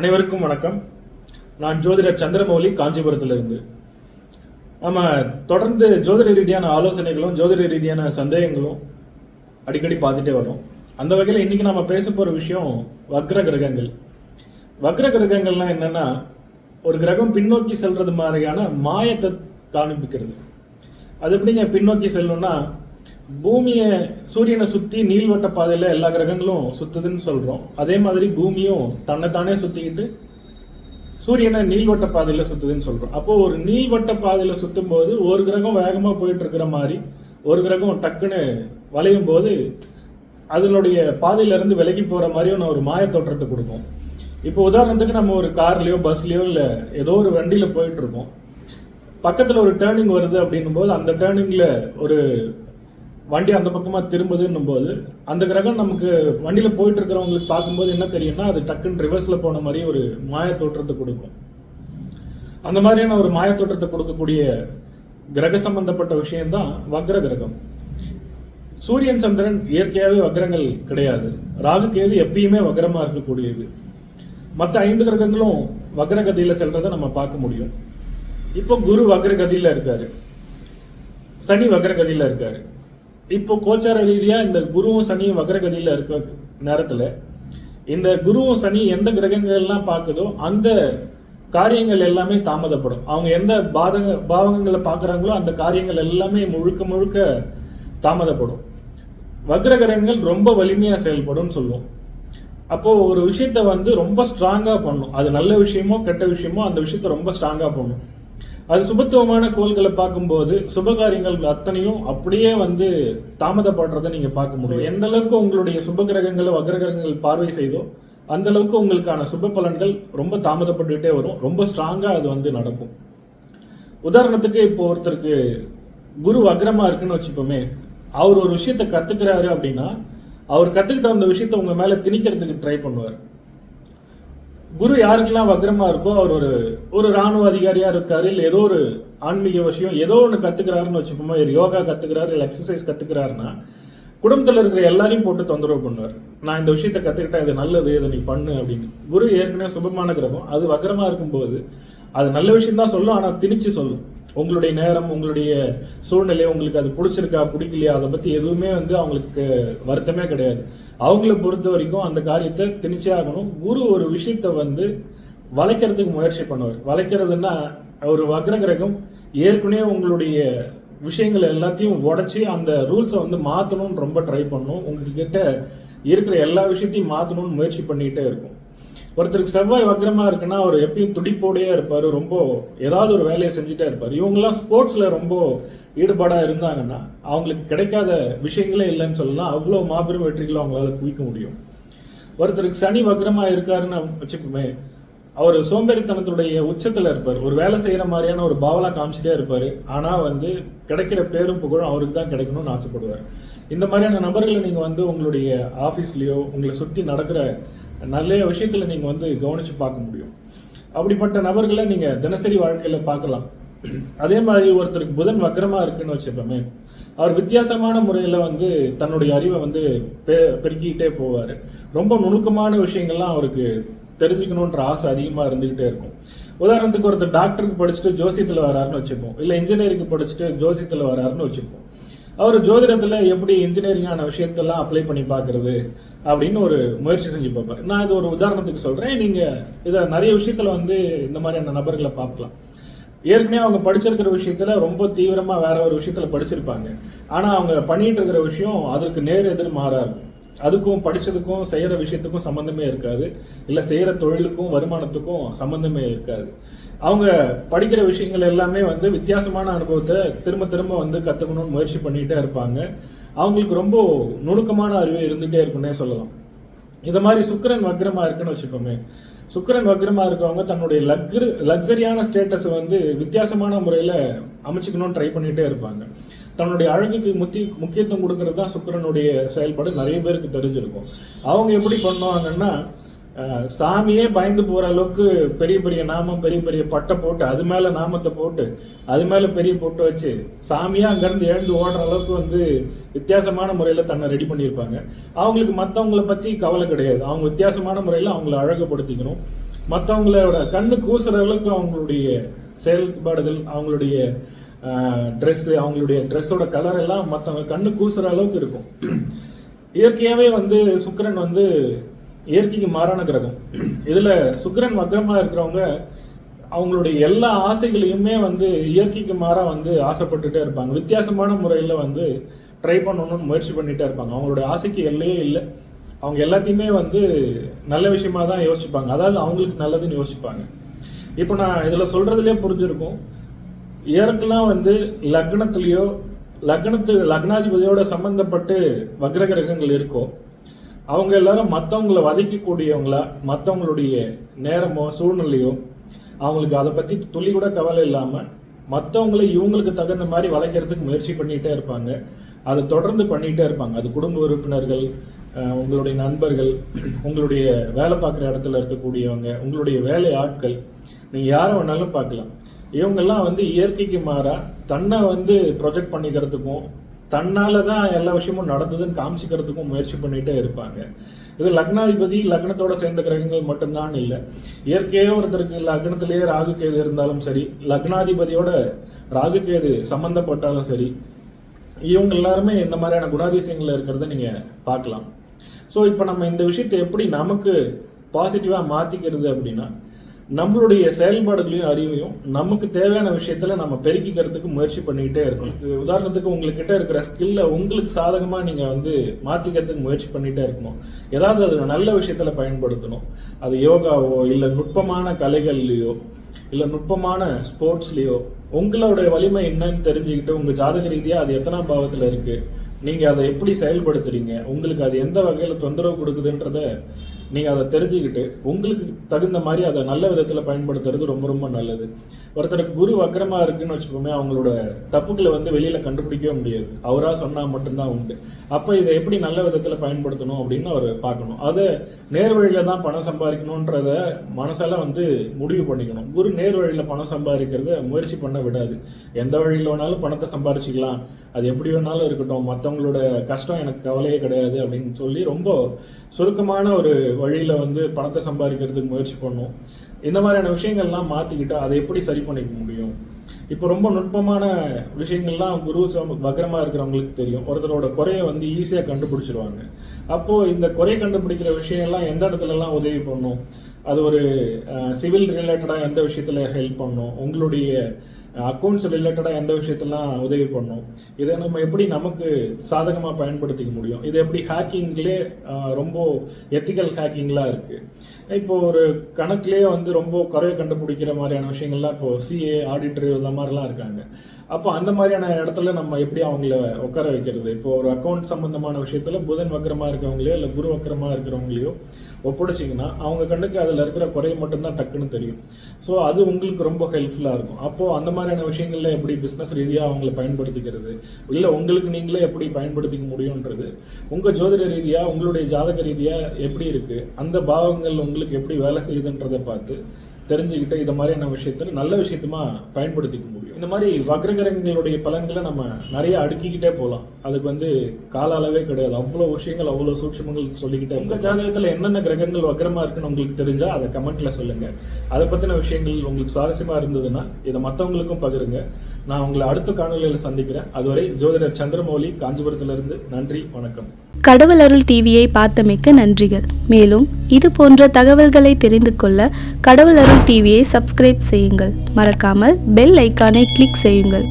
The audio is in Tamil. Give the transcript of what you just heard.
அனைவருக்கும் வணக்கம். நான் ஜோதிடர் சந்திரமௌலி காஞ்சிபுரத்திலிருந்து. நம்ம தொடர்ந்து ஜோதிட ரீதியான ஆலோசனைகளும் ஜோதிட ரீதியான சந்தேகங்களும் அடிக்கடி பார்த்துட்டே வரோம். அந்த வகையில் இன்றைக்கி நம்ம பேச போகிற விஷயம் வக்ர கிரகங்கள். வக்ர கிரகங்கள்னா என்னன்னா ஒரு கிரகம் பின்னோக்கி செல்கிறது மாதிரியான மாயத்தை காண்பிக்கிறது. அது எப்படிங்க பின்னோக்கி செல்லணும்னா பூமியை சூரியனை சுற்றி நீள்வட்ட பாதையில் எல்லா கிரகங்களும் சுற்றுதுன்னு சொல்கிறோம் அதே மாதிரி பூமியும் தன்னைத்தானே சுற்றிக்கிட்டு சூரியனை நீள்வட்ட பாதையில் சுற்றுதுன்னு சொல்கிறோம் அப்போது ஒரு நீள்வட்ட பாதையில் சுற்றும் போது ஒரு கிரகம் வேகமாக போயிட்டு இருக்கிற மாதிரி ஒரு கிரகம் டக்குன்னு வளையும் போது அதனுடைய பாதையிலேருந்து விலகி போகிற மாதிரியான ஒரு மாய தோற்றத்தை கொடுக்கும். இப்போ உதாரணத்துக்கு நம்ம ஒரு கார்லேயோ பஸ்லேயோ இல்லை ஏதோ ஒரு வண்டியில் போயிட்டுருக்கோம் பக்கத்தில் ஒரு டேர்னிங் வருது அப்படின்னும் போது அந்த டேர்னிங்கில் ஒரு வண்டி அந்த பக்கமாக திரும்புதுன்னும் போது அந்த கிரகம் நமக்கு வண்டியில் போயிட்டு இருக்கிறவங்களுக்கு பார்க்கும்போது என்ன தெரியும்னா அது டக்குன்னு ரிவர்ஸில் போன மாதிரி ஒரு மாய தோற்றத்தை கொடுக்கும். அந்த மாதிரியான ஒரு மாய தோற்றத்தை கொடுக்கக்கூடிய கிரக சம்பந்தப்பட்ட விஷயம்தான் வக்ர கிரகம். சூரியன் சந்திரன் இயற்கையாகவே வக்ரங்கள் கிடையாது. ராகு கேது எப்பயுமே வக்ரமாக இருக்கக்கூடியது. மற்ற ஐந்து கிரகங்களும் வக்ர கதியில் செல்றதை நம்ம பார்க்க முடியும். இப்போ குரு வக்ர கதியில் இருக்காரு. சனி வக்ரகதியில இருக்காரு. இப்போ கோச்சார ரீதியாக இந்த குருவும் சனியும் வக்ரகதியில் இருக்க நேரத்தில் இந்த குருவும் சனி எந்த கிரகங்கள் எல்லாம் பார்க்குதோ அந்த காரியங்கள் எல்லாமே தாமதப்படும். அவங்க எந்த பாதக பாவகங்களை பார்க்குறாங்களோ அந்த காரியங்கள் எல்லாமே முழுக்க முழுக்க தாமதப்படும். வக்ரகிரகங்கள் ரொம்ப வலிமையாக செயல்படும் சொல்லுவோம். அப்போது ஒரு விஷயத்த வந்து ரொம்ப ஸ்ட்ராங்காக பண்ணும். அது நல்ல விஷயமோ கெட்ட விஷயமோ அந்த விஷயத்த ரொம்ப ஸ்ட்ராங்காக பண்ணும். அது சுபத்துவமான கோள்களை பார்க்கும்போது சுபகாரியங்கள் அத்தனையும் அப்படியே வந்து தாமதப்படுறதை நீங்க பார்க்க முடியும். எந்த அளவுக்கு உங்களுடைய சுப கிரகங்களை வக்ரகிரகங்கள் பார்வை செய்தோ அந்த அளவுக்கு உங்களுக்கான சுப பலன்கள் ரொம்ப தாமதப்பட்டுக்கிட்டே வரும். ரொம்ப ஸ்ட்ராங்காக அது வந்து நடக்கும். உதாரணத்துக்கு இப்போ ஒருத்தருக்கு குரு அக்ரமாக இருக்குன்னு வச்சுப்போமே அவர் ஒரு விஷயத்த கற்றுக்கிறாரு அப்படின்னா அவர் கற்றுக்கிட்ட அந்த விஷயத்த உங்கள் மேலே திணிக்கிறதுக்கு ட்ரை பண்ணுவார். குரு யாருக்கெல்லாம் வக்ரமாக இருக்கோ அவர் ஒரு ஒரு ராணுவ அதிகாரியாக இருக்கார் இல்லை ஏதோ ஒரு ஆன்மீக விஷயம் ஏதோ ஒன்று கற்றுக்கிறாருன்னு வச்சுப்போமா ஒரு யோகா கற்றுக்கிறாரு இல்லை எக்ஸசைஸ் கற்றுக்கிறாருன்னா குடும்பத்தில் இருக்கிற எல்லாரையும் போட்டு தொந்தரவு பண்ணுவார். நான் இந்த விஷயத்த கற்றுக்கிட்டேன் இது நல்லது இதை நீ பண்ணு அப்படின்னு. குரு ஏற்கனவே சுபமான கிரகம். அது வக்ரமாக இருக்கும்போது அது நல்ல விஷயம் தான் சொல்லும் ஆனால் திணிச்சு சொல்லும். உங்களுடைய நேரம் உங்களுடைய சூழ்நிலை உங்களுக்கு அது பிடிச்சிருக்கா பிடிக்கலையா அதை பற்றி எதுவுமே வந்து அவங்களுக்கு வருத்தமே கிடையாது. அவங்கள பொறுத்த வரைக்கும் அந்த காரியத்தை திணிச்சே ஆகணும். குரு ஒரு விஷயத்த வந்து வளைக்கிறதுக்கு முயற்சி பண்ணுவார். வளைக்கிறதுன்னா ஒரு வக்ர கிரகம் ஏற்கனவே உங்களுடைய விஷயங்கள் எல்லாத்தையும் உடச்சி அந்த ரூல்ஸை வந்து மாற்றணும்னு ரொம்ப ட்ரை பண்ணும். உங்ககிட்ட இருக்கிற எல்லா விஷயத்தையும் மாற்றணும்னு முயற்சி பண்ணிக்கிட்டே இருக்கும். ஒருத்தருக்கு செவ்வாய் வக்ரமா இருக்குன்னா அவர் எப்பயும் துடிப்போடையே இருப்பாரு ரொம்ப ஏதாவது ஒரு வேலையை செஞ்சுட்டே இருப்பார். இவங்கெல்லாம் ஸ்போர்ட்ஸ்ல ரொம்ப ஈடுபாடா இருந்தாங்கன்னா அவங்களுக்கு கிடைக்காத விஷயங்களே இல்லைன்னு சொல்லலாம் அவ்வளோ மாபெரும் வெற்றிகளை அவங்களால குவிக்க முடியும். ஒருத்தருக்கு சனி வக்ரமா இருக்காருன்னு வச்சுக்கோமே அவர் சோம்பேறித்தனத்துடைய உச்சத்தில் இருப்பார். ஒரு வேலை செய்கிற மாதிரியான ஒரு பாவலா காமிச்சிட்டே இருப்பார். ஆனால் வந்து கிடைக்கிற பேரும் புகழும் அவருக்கு தான் கிடைக்கணும்னு ஆசைப்படுவார். இந்த மாதிரியான நபர்களை நீங்கள் வந்து உங்களுடைய ஆஃபீஸ்லேயோ உங்களை சுற்றி நடக்கிற நல்ல விஷயத்தில் நீங்கள் வந்து கவனித்து பார்க்க முடியும். அப்படிப்பட்ட நபர்களை நீங்கள் தினசரி வாழ்க்கையில் பார்க்கலாம். அதே மாதிரி ஒருத்தருக்கு புதன் வக்கரமாக இருக்குன்னு வச்சுப்போமே அவர் வித்தியாசமான முறையில் வந்து தன்னுடைய அறிவை வந்து பெ- பெருக்கிக்கிட்டே போவார். ரொம்ப நுணுக்கமான விஷயங்கள்லாம் அவருக்கு தெரிஞ்சுக்கணுன்ற ஆசை அதிகமாக இருந்துக்கிட்டே இருக்கும். உதாரணத்துக்கு ஒருத்தர் டாக்டருக்கு படிச்சுட்டு ஜோசியத்தில் வராருன்னு வச்சுப்போம். இல்லை இன்ஜினியரிங் படிச்சுட்டு ஜோசியத்தில் வராருன்னு வச்சுப்போம். அவர் ஜோதிடத்தில் எப்படி இன்ஜினியரிங்கான விஷயத்தெல்லாம் அப்ளை பண்ணி பார்க்குறது அப்படின்னு ஒரு முயற்சி செஞ்சு பார்ப்பாரு. நான் இது ஒரு உதாரணத்துக்கு சொல்கிறேன் நீங்கள் இதை நிறைய விஷயத்தில் வந்து இந்த மாதிரியான நபர்களை பார்க்கலாம். ஏற்கனவே அவங்க படிச்சிருக்கிற விஷயத்துல ரொம்ப தீவிரமாக வேற ஒரு விஷயத்தில் படிச்சிருப்பாங்க. ஆனால் அவங்க பண்ணிட்டு இருக்கிற விஷயம் அதற்கு நேர் எதிர் மாறா இருக்கும் அதுக்கும் படித்ததுக்கும் செய்கிற விஷயத்துக்கும் சம்மந்தமே இருக்காது. இல்லை செய்கிற தொழிலுக்கும் வருமானத்துக்கும் சம்மந்தமே இருக்காது. அவங்க படிக்கிற விஷயங்கள் எல்லாமே வந்து வித்தியாசமான அனுபவத்தை திரும்ப திரும்ப வந்து கற்றுக்கணும்னு முயற்சி பண்ணிகிட்டே இருப்பாங்க. அவங்களுக்கு ரொம்ப நுணுக்கமான அறிவு இருந்துகிட்டே இருக்குன்னே சொல்லலாம். இதை மாதிரி சுக்கரன் வக்ரமாக இருக்குன்னு வச்சுக்கோமே. சுக்கிரன் வக்ரமாக இருக்கிறவங்க தன்னுடைய லக்ரு லக்ஸரியான ஸ்டேட்டஸை வந்து வித்தியாசமான முறையில் அமைச்சுக்கணும்னு ட்ரை பண்ணிகிட்டே இருப்பாங்க. தன்னுடைய அழகுக்கு முத்தி முக்கியத்துவம் கொடுக்கறது தான் சுக்கிரனுடைய செயல்பாடு. நிறைய பேருக்கு தெரிஞ்சிருக்கும். அவங்க எப்படி பண்ணுவாங்கன்னா சாமியே பயந்து போகிற அளவுக்கு பெரிய பெரிய நாமம் பெரிய பெரிய பட்டை போட்டு அது மேலே நாமத்தை போட்டு அது மேலே பெரிய பொட்டு வச்சு சாமியாக அங்கேருந்து எழுந்து ஓடுற அளவுக்கு வந்து வித்தியாசமான முறையில் தன்னை ரெடி பண்ணியிருப்பாங்க. அவங்களுக்கு மற்றவங்கள பற்றி கவலை கிடையாது. அவங்க வித்தியாசமான முறையில் அவங்கள அழகுபடுத்திக்கணும். மற்றவங்களோட கண்ணு கூசுற அளவுக்கு அவங்களுடைய செயல்பாடுகள் அவங்களுடைய ட்ரெஸ்ஸு அவங்களுடைய ட்ரெஸ்ஸோட கலர் எல்லாம் மற்றவங்க கண்ணு கூசுகிற அளவுக்கு இருக்கும். இயற்கையாகவே வந்து சுக்கரன் வந்து இயற்கைக்கு மாறான கிரகம். இதில் சுக்கிரன் வக்ரமாக இருக்கிறவங்க அவங்களுடைய எல்லா ஆசைகளையுமே வந்து இயற்கைக்கு மாறாக வந்து ஆசைப்பட்டுட்டே இருப்பாங்க. வித்தியாசமான முறையில் வந்து ட்ரை பண்ணணும்னு முயற்சி பண்ணிகிட்டே இருப்பாங்க. அவங்களோட ஆசைக்கு எல்லையே இல்லை. அவங்க எல்லாத்தையுமே வந்து நல்ல விஷயமா தான் யோசிப்பாங்க. அதாவது அவங்களுக்கு நல்லதுன்னு யோசிப்பாங்க. இப்போ நான் இதில் சொல்கிறதுலே புரிஞ்சிருக்கும். இவருக்கெல்லாம் வந்து லக்னத்துலேயோ லக்னத்து லக்னாதிபதியோட சம்பந்தப்பட்டு வக்ர கிரகங்கள் இருக்கோ அவங்க எல்லாரும் மற்றவங்களை வதைக்கக்கூடியவங்களா மற்றவங்களுடைய நேரமோ சூழ்நிலையோ அவங்களுக்கு அதை பற்றி துளி கூட கவலை இல்லாமல் மற்றவங்களை இவங்களுக்கு தகுந்த மாதிரி வளைக்கிறதுக்கு முயற்சி பண்ணிகிட்டே இருப்பாங்க. அதை தொடர்ந்து பண்ணிகிட்டே இருப்பாங்க. அது குடும்ப உறுப்பினர்கள் உங்களுடைய நண்பர்கள் உங்களுடைய வேலை பார்க்குற இடத்துல இருக்கக்கூடியவங்க உங்களுடைய வேலை ஆட்கள் நீங்கள் யாரை வேணாலும் பார்க்கலாம். இவங்கெல்லாம் வந்து இயற்கைக்கு மாறா தன்னை வந்து ப்ரொஜெக்ட் பண்ணிக்கிறதுக்கும் தன்னால் தான் எல்லா விஷயமும் நடந்ததுன்னு காமிச்சிக்கிறதுக்கும் முயற்சி பண்ணிகிட்டே இருப்பாங்க. இது லக்னாதிபதி லக்னத்தோட சேர்ந்த கிரகங்கள் மட்டும்தான் இல்லை. இயற்கையே ஒருத்தருக்கு லக்னத்திலேயே ராகு கேது இருந்தாலும் சரி லக்னாதிபதியோட ராகு கேது சம்மந்தப்பட்டாலும் சரி இவங்க எல்லாருமே இந்த மாதிரியான குணாதிசயங்களில் இருக்கிறத நீங்கள் பார்க்கலாம். ஸோ இப்போ நம்ம இந்த விஷயத்தை எப்படி நமக்கு பாசிட்டிவாக மாற்றிக்கிறது அப்படின்னா நம்மளுடைய செயல்பாடுகளையும் அறிவையும் நமக்கு தேவையான விஷயத்துல நம்ம பெருக்கிக்கிறதுக்கு முயற்சி பண்ணிக்கிட்டே இருக்கணும். உதாரணத்துக்கு உங்ககிட்ட இருக்கிற ஸ்கில்ல உங்களுக்கு சாதகமாக நீங்கள் வந்து மாற்றிக்கிறதுக்கு முயற்சி பண்ணிகிட்டே இருக்கணும். ஏதாவது அது நல்ல விஷயத்துல பயன்படுத்தணும். அது யோகாவோ இல்லை நுட்பமான கலைகள்லையோ இல்லை நுட்பமான ஸ்போர்ட்ஸ்லேயோ உங்களோட வலிமை என்னன்னு தெரிஞ்சுக்கிட்டு உங்கள் ஜாதக ரீதியாக அது எத்தனாம் பாவத்தில் இருக்கு? நீங்கள் அதை எப்படி செயல்படுத்துறீங்க? உங்களுக்கு அது எந்த வகையில் தொந்தரவு கொடுக்குதுன்றத நீங்கள் அதை தெரிஞ்சுக்கிட்டு உங்களுக்கு தகுந்த மாதிரி அதை நல்ல விதத்தில் பயன்படுத்துறது ரொம்ப ரொம்ப நல்லது. ஒருத்தருக்கு குரு வக்கரமாக இருக்குன்னு வச்சுக்கோமே அவங்களோட தப்புக்களை வந்து வெளியில் கண்டுபிடிக்கவே முடியாது. அவராக சொன்னால் மட்டும்தான் உண்டு. அப்போ இதை எப்படி நல்ல விதத்தில் பயன்படுத்தணும் அப்படின்னு அவர் பார்க்கணும். அதை நேர் வழியில் தான் பணம் சம்பாதிக்கணுன்றத மனசால வந்து முடிவு பண்ணிக்கணும். குரு நேர் வழியில் பணம் சம்பாதிக்கிறத முயற்சி பண்ண விடாது. எந்த வழியில் வேணாலும் பணத்தை சம்பாரிச்சிக்கலாம். அது எப்படி வேணாலும் இருக்கட்டும். மற்ற மற்றவங்களோட கஷ்டம் எனக்கு கவலையே கிடையாது அப்படின்னு சொல்லி ரொம்ப சுருக்கமான ஒரு வழியில் வந்து பணத்தை சம்பாதிக்கிறதுக்கு முயற்சி பண்ணும். இந்த மாதிரியான விஷயங்கள்லாம் மாற்றிக்கிட்டால் அதை எப்படி சரி பண்ணிக்க முடியும்? இப்போ ரொம்ப நுட்பமான விஷயங்கள்லாம் குரு சம- இருக்கிறவங்களுக்கு தெரியும். ஒருத்தரோட குறையை வந்து ஈஸியாக கண்டுபிடிச்சிருவாங்க. அப்போது இந்த குறை கண்டுபிடிக்கிற விஷயம்லாம் எந்த இடத்துலலாம் உதவி பண்ணும்? அது ஒரு சிவில் ரிலேட்டடாக எந்த விஷயத்தில் ஹெல்ப் பண்ணும்? உங்களுடைய அக்கௌண்ட்ஸ் ரிலேட்டடாக எந்த விஷயத்தெல்லாம் உதவி பண்ணும்? இதை நம்ம எப்படி நமக்கு சாதகமாக பயன்படுத்திக்க முடியும்? இது எப்படி ஹேக்கிங்லேயே ரொம்ப எத்திக்கல் ஹேக்கிங்லாம் இருக்குது இப்போ ஒரு கணக்குலேயே வந்து ரொம்ப குறைய கண்டுபிடிக்கிற மாதிரியான விஷயங்கள்லாம் இப்போ சிஏ ஆடிட்டர் இந்த மாதிரிலாம் இருக்காங்க. அப்போ அந்த மாதிரியான இடத்துல நம்ம எப்படி அவங்கள உட்கார வைக்கிறது? இப்போ ஒரு அக்கௌண்ட் சம்பந்தமான விஷயத்தில் புதன் வக்கரமாக இருக்கவங்களையோ இல்லை குரு வக்கரமாக இருக்கிறவங்களையோ ஒப்படைச்சிங்கன்னா அவங்க கண்ணுக்கு அதில் இருக்கிற குறை மட்டும்தான் டக்குன்னு தெரியும். ஸோ அது உங்களுக்கு ரொம்ப ஹெல்ப்ஃபுல்லாக இருக்கும். அப்போது அந்த மாதிரியான விஷயங்களில் எப்படி பிஸ்னஸ் ரீதியாக அவங்கள பயன்படுத்திக்கிறது? இல்லை உங்களுக்கு நீங்களே எப்படி பயன்படுத்திக்க முடியுன்றது உங்கள் ஜோதிட ரீதியாக உங்களுடைய ஜாதக ரீதியாக எப்படி இருக்குது அந்த பாவங்கள் உங்களுக்கு எப்படி வேலை செய்யுதுன்றதை பார்த்து தெரிஞ்சுக்கிட்டு இந்த மாதிரியான விஷயத்துல நல்ல விஷயத்தமா பயன்படுத்திக்க முடியும். இந்த மாதிரி வக்ரகிரகங்களுடைய பலன்களை நம்ம நிறைய அடுக்கிக்கிட்டே போகலாம். அதுக்கு வந்து கால அளவே கிடையாது. அவ்வளோ விஷயங்கள் அவ்வளோ சூட்சமங்கள் சொல்லிக்கிட்டே உங்க ஜாதகத்தில் என்னென்ன கிரகங்கள் வக்ரமா இருக்குன்னு உங்களுக்கு தெரிஞ்சா அதை கமெண்ட்ல சொல்லுங்க. அதை பத்தின விஷயங்கள் உங்களுக்கு சுவாரஸ்யமா இருந்ததுன்னா இதை மற்றவங்களுக்கும் பகிருங்க. நான் உங்களை அடுத்த காணொலியில் சந்திக்கிறேன். அதுவரை ஜோதிடர் சந்திரமௌலி காஞ்சிபுரத்திலிருந்து நன்றி வணக்கம். கடவுள் அருள் டிவியை பார்த்தமைக்க நன்றிகள். மேலும் இது போன்ற தகவல்களை தெரிந்து கொள்ள கடவுள் அருள் டிவியை சப்ஸ்கிரைப் செய்யுங்கள். மறக்காமல் பெல் ஐக்கானை கிளிக் செய்யுங்கள்.